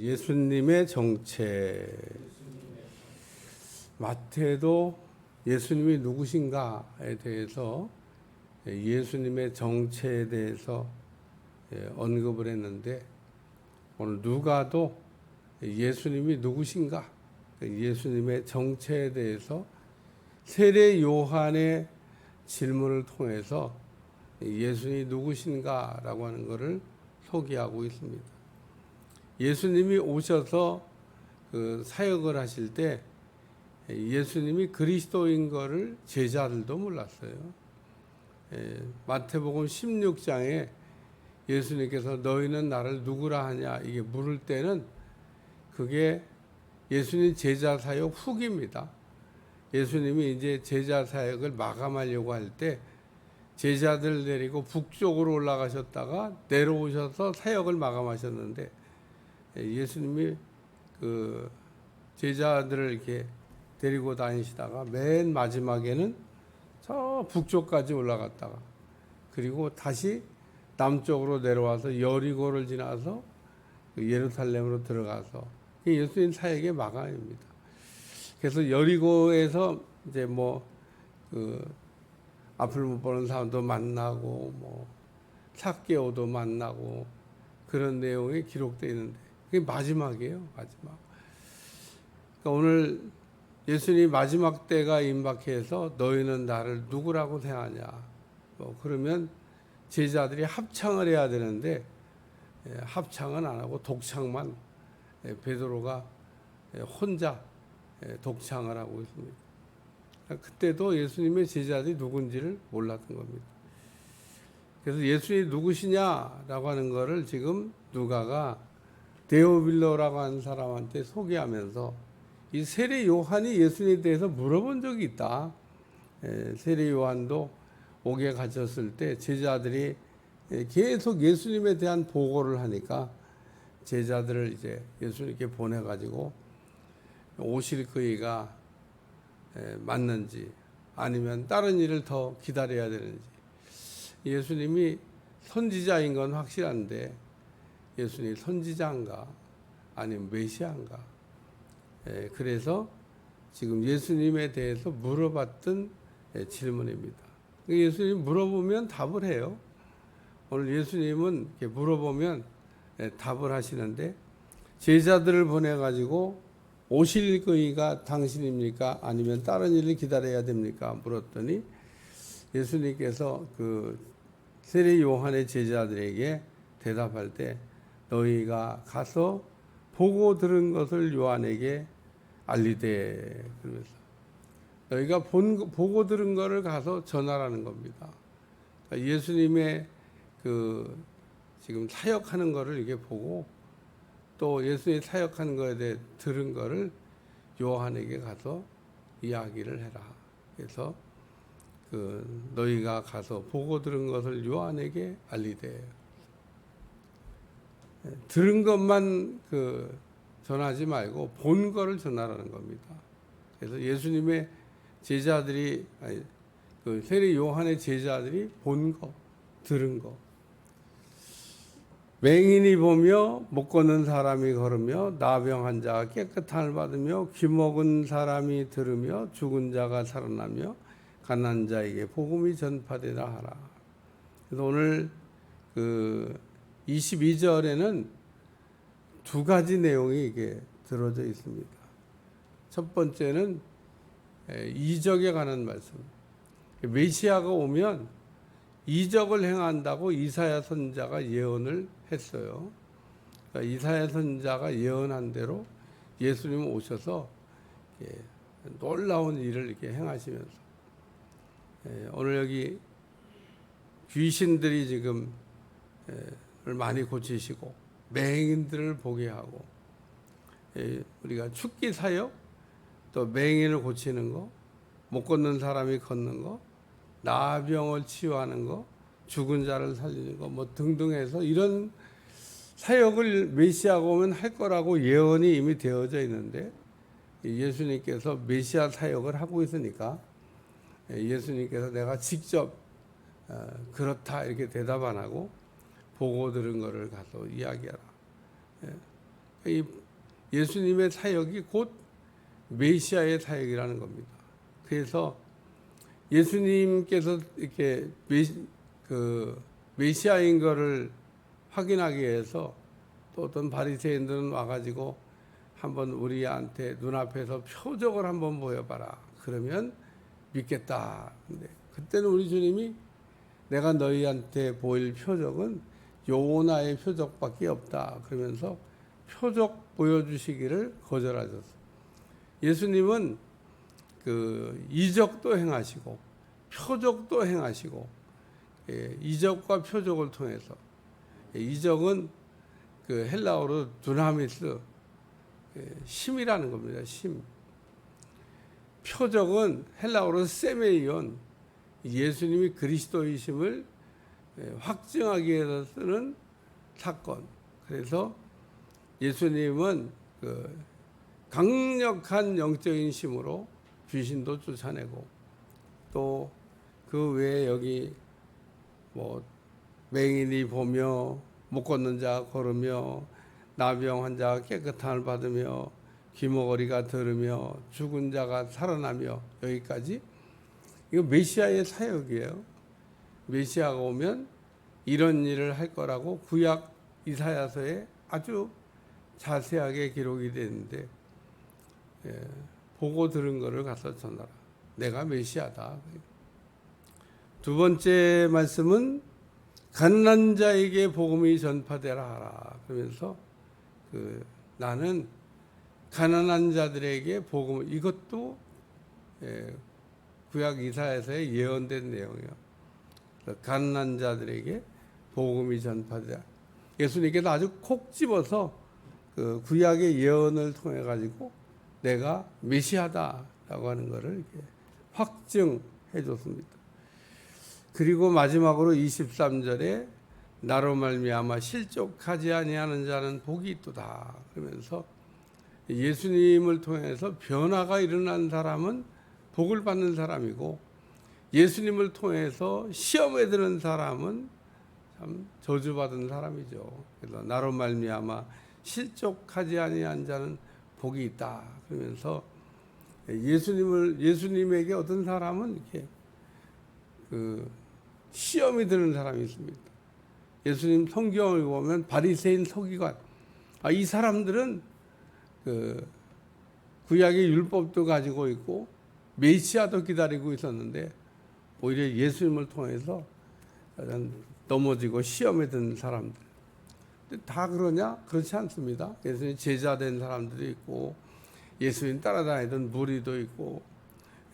예수님의 정체. 마태도 예수님이 누구신가에 대해서 예수님의 정체에 대해서 예, 언급을 했는데 오늘 누가도 예수님이 누구신가 예수님의 정체에 대해서 세례 요한의 질문을 통해서 예수님이 누구신가라고 하는 것을 소개하고 있습니다. 예수님이 오셔서 그 사역을 하실 때 예수님이 그리스도인 것을 제자들도 몰랐어요. 예, 마태복음 16장에 예수님께서 너희는 나를 누구라 하냐 이게 물을 때는 그게 예수님 제자 사역 후기입니다. 예수님이 이제 제자 사역을 마감하려고 할 때 제자들 데리고 북쪽으로 올라가셨다가 내려오셔서 사역을 마감하셨는데 예, 예수님이 그 제자들을 이렇게 데리고 다니시다가 맨 마지막에는 저 북쪽까지 올라갔다가 그리고 다시 남쪽으로 내려와서 여리고를 지나서 그 예루살렘으로 들어가서 예수님 사역의 마감입니다. 그래서 여리고에서 이제 뭐그 앞을 못 보는 사람도 만나고 뭐 삭개오도 만나고 그런 내용이 기록되어 있는데 그게 마지막이에요 마지막. 그러니까 오늘 예수님 마지막 때가 임박해서 너희는 나를 누구라고 생각하냐. 뭐 그러면 제자들이 합창을 해야 되는데 예, 합창은 안 하고 독창만 예, 베드로가 예, 혼자 예, 독창을 하고 있습니다. 그러니까 그때도 예수님의 제자들이 누군지를 몰랐던 겁니다. 그래서 예수님이 누구시냐라고 하는 것을 지금 누가가 데오빌로라고 하는 사람한테 소개하면서 이 세례 요한이 예수님에 대해서 물어본 적이 있다. 예, 세례 요한도 옥에 갇혔을 때 제자들이 예, 계속 예수님에 대한 보고를 하니까 제자들을 이제 예수님께 보내가지고 오실 그이가 예, 맞는지 아니면 다른 일을 더 기다려야 되는지 예수님이 선지자인 건 확실한데 예수님이 선지자인가 아니면 메시아인가 예, 그래서 지금 예수님에 대해서 물어봤던 예, 질문입니다. 예수님 물어보면 답을 해요. 오늘 예수님은 물어보면 예, 답을 하시는데 제자들을 보내 가지고 오실 거이가 당신입니까? 아니면 다른 일을 기다려야 됩니까? 물었더니 예수님께서 그 세례 요한의 제자들에게 대답할 때 너희가 가서 보고 들은 것을 요한에게 알리되 그러면서 너희가 본 보고 들은 것을 가서 전하라는 겁니다. 그러니까 예수님의 그 지금 사역하는 것을 이게 보고 또 예수님이 사역하는 것에 대해 들은 것을 요한에게 가서 이야기를 해라. 그래서 그 너희가 가서 보고 들은 것을 요한에게 알리되 들은 것만 그 전하지 말고 본 거를 전하라는 겁니다. 그래서 예수님의 제자들이 아니, 그 세례 요한의 제자들이 본 거, 들은 거. 맹인이 보며 못 걷는 사람이 걸으며 나병 자가 깨끗함을 받으며 귀 먹은 사람이 들으며 죽은 자가 살아나며 가난 자에게 복음이 전파되라 하라. 그래서 오늘 그 22절에는 두 가지 내용이 이게 들어져 있습니다. 첫 번째는 이적에 관한 말씀. 메시아가 오면 이적을 행한다고 이사야 선자가 예언을 했어요. 그러니까 이사야 선자가 예언한 대로 예수님 오셔서 놀라운 일을 이렇게 행하시면서 오늘 여기 귀신들이 지금 많이 고치시고 맹인들을 보게 하고 우리가 축기 사역 또 맹인을 고치는 거, 못 걷는 사람이 걷는 거, 나병을 치유하는 거, 죽은 자를 살리는 거, 뭐 등등 해서 이런 사역을 메시아가 오면 할 거라고 예언이 이미 되어져 있는데 예수님께서 메시아 사역을 하고 있으니까 예수님께서 내가 직접 어, 그렇다 이렇게 대답 안 하고 보고 들은 거를 가서 이야기하라. 이 예수님의 사역이 곧 메시아의 사역이라는 겁니다. 그래서 예수님께서 이렇게 메시, 그 메시아인 거를 확인하기 위해서 또 어떤 바리새인들은 와가지고 한번 우리한테 눈앞에서 표적을 한번 보여봐라. 그러면 믿겠다. 근데 그때는 우리 주님이 내가 너희한테 보일 표적은 요나의 표적밖에 없다. 그러면서 표적 보여주시기를 거절하셨어요. 예수님은 그 이적도 행하시고 표적도 행하시고 예, 이적과 표적을 통해서 예, 이적은 그 헬라어로 두나미스 예, 심이라는 겁니다. 심. 표적은 헬라어로 세메이온 예수님이 그리스도이심을 예, 확증하기 위해서 쓰는 사건. 그래서 예수님은 그 강력한 영적인 힘으로 귀신도 쫓아내고 또 그 외에 여기 뭐 맹인이 보며 못 걷는 자 걸으며 나병 환자가 깨끗함을 받으며 귀머거리가 들으며 죽은 자가 살아나며 여기까지 이거 메시아의 사역이에요. 메시아가 오면 이런 일을 할 거라고 구약 이사야서에 아주 자세하게 기록이 되는데 예, 보고 들은 거를 가서 전하라. 내가 메시아다. 두 번째 말씀은 가난한 자에게 복음이 전파되라 하라. 그러면서 그 나는 가난한 자들에게 복음 이것도 예, 구약 이사에서의 예언된 내용이에요. 가난한 자들에게 복음이 전파되라. 예수님께서 아주 콕 집어서 그 구약의 예언을 통해 가지고 내가 메시아다라고 하는 것을 확증해 줬습니다. 그리고 마지막으로 23절에 나로 말미암아 실족하지 아니하는 자는 복이 있도다 그러면서 예수님을 통해서 변화가 일어난 사람은 복을 받는 사람이고 예수님을 통해서 시험에 드는 사람은 참 저주받은 사람이죠. 그래서 나로 말미암아 실족하지 아니한 자는 복이 있다. 그러면서 예수님을 예수님에게 어떤 사람은 이렇게 그 시험이 드는 사람이 있습니다. 예수님 성경을 보면 바리새인 서기관 아, 이 사람들은 그 구약의 율법도 가지고 있고 메시아도 기다리고 있었는데 오히려 예수님을 통해서 넘어지고 시험에 든 사람들 다 그러냐? 그렇지 않습니다. 예수님 제자 된 사람들도 있고 예수님 따라다니던 무리도 있고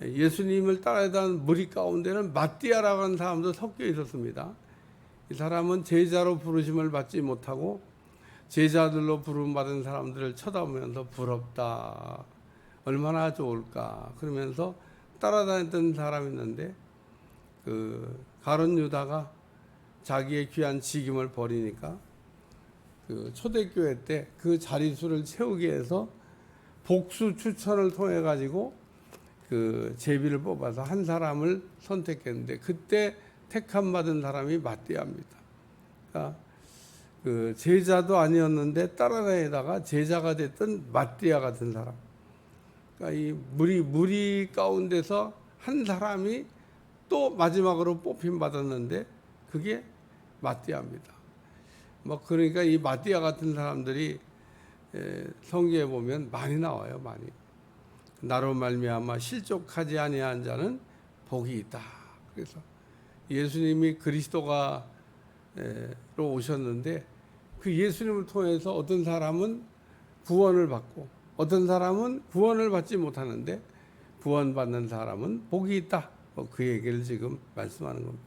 예수님을 따라다니던 무리 가운데는 마띠아라고 하는 사람도 섞여 있었습니다. 이 사람은 제자로 부르심을 받지 못하고 제자들로 부름받은 사람들을 쳐다보면서 부럽다. 얼마나 좋을까. 그러면서 따라다녔던 사람이 있는데 그 가론 유다가 자기의 귀한 직임을 버리니까 그 초대교회 때 그 자리수를 채우기 위해서 복수 추천을 통해 가지고 그 제비를 뽑아서 한 사람을 선택했는데 그때 택함 받은 사람이 마띠아입니다. 그러니까 그 제자도 아니었는데 따라다니다가 제자가 됐던 마띠아 같은 사람. 그러니까 이 무리 무리 가운데서 한 사람이 또 마지막으로 뽑힘 받았는데 그게 마띠아입니다. 뭐 그러니까 이 마띠아 같은 사람들이 성경에 보면 많이 나와요, 많이. 나로 말미암아 실족하지 아니한 자는 복이 있다. 그래서 예수님이 그리스도가로 오셨는데 그 예수님을 통해서 어떤 사람은 구원을 받고 어떤 사람은 구원을 받지 못하는데 구원받는 사람은 복이 있다. 뭐그 얘기를 지금 말씀하는 겁니다.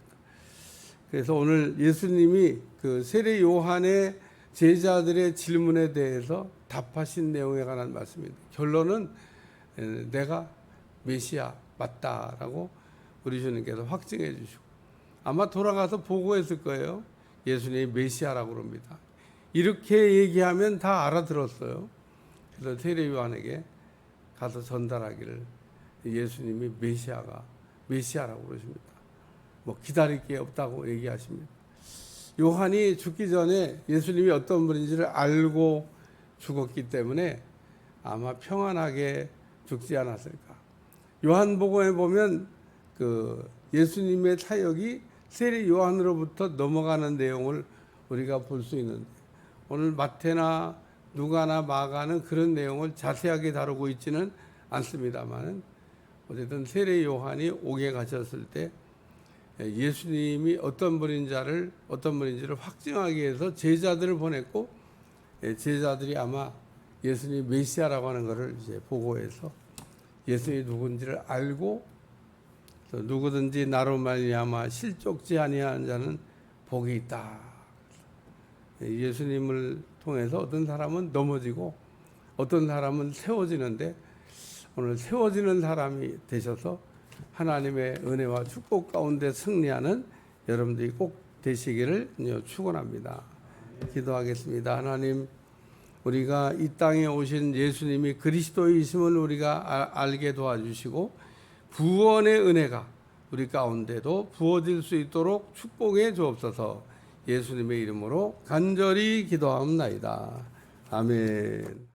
그래서 오늘 예수님이 그 세례 요한의 제자들의 질문에 대해서 답하신 내용에 관한 말씀입니다. 결론은 내가 메시아 맞다라고 우리 주님께서 확증해 주시고 아마 돌아가서 보고했을 거예요. 예수님이 메시아라고 그럽니다. 이렇게 얘기하면 다 알아들었어요. 그래서 세례 요한에게 가서 전달하기를 예수님이 메시아가 메시아라고 그러십니다. 뭐 기다릴 게 없다고 얘기하십니다. 요한이 죽기 전에 예수님이 어떤 분인지를 알고 죽었기 때문에 아마 평안하게 죽지 않았을까. 요한복음에 보면 그 예수님의 사역이 세례 요한으로부터 넘어가는 내용을 우리가 볼 수 있는데 오늘 마태나 누가나 마가는 그런 내용을 자세하게 다루고 있지는 않습니다만은 어쨌든 세례 요한이 옥에 가셨을 때 예수님이 어떤 분인자를 어떤 분인지를 확증하기 위해서 제자들을 보냈고 예, 제자들이 아마 예수님 메시아라고 하는 것을 이제 보고해서 예수님이 누군지를 알고 또 누구든지 나로 말미암아 실족지 아니하는 자는 복이 있다. 예, 예수님을 통해서 어떤 사람은 넘어지고 어떤 사람은 세워지는데 오늘 세워지는 사람이 되셔서 하나님의 은혜와 축복 가운데 승리하는 여러분들이 꼭 되시기를 축원합니다. 기도하겠습니다. 하나님 우리가 이 땅에 오신 예수님이 그리스도이심을 우리가 아- 알게 도와주시고 구원의 은혜가 우리 가운데도 부어질 수 있도록 축복해 주옵소서. 예수님의 이름으로 간절히 기도하옵나이다. 아멘.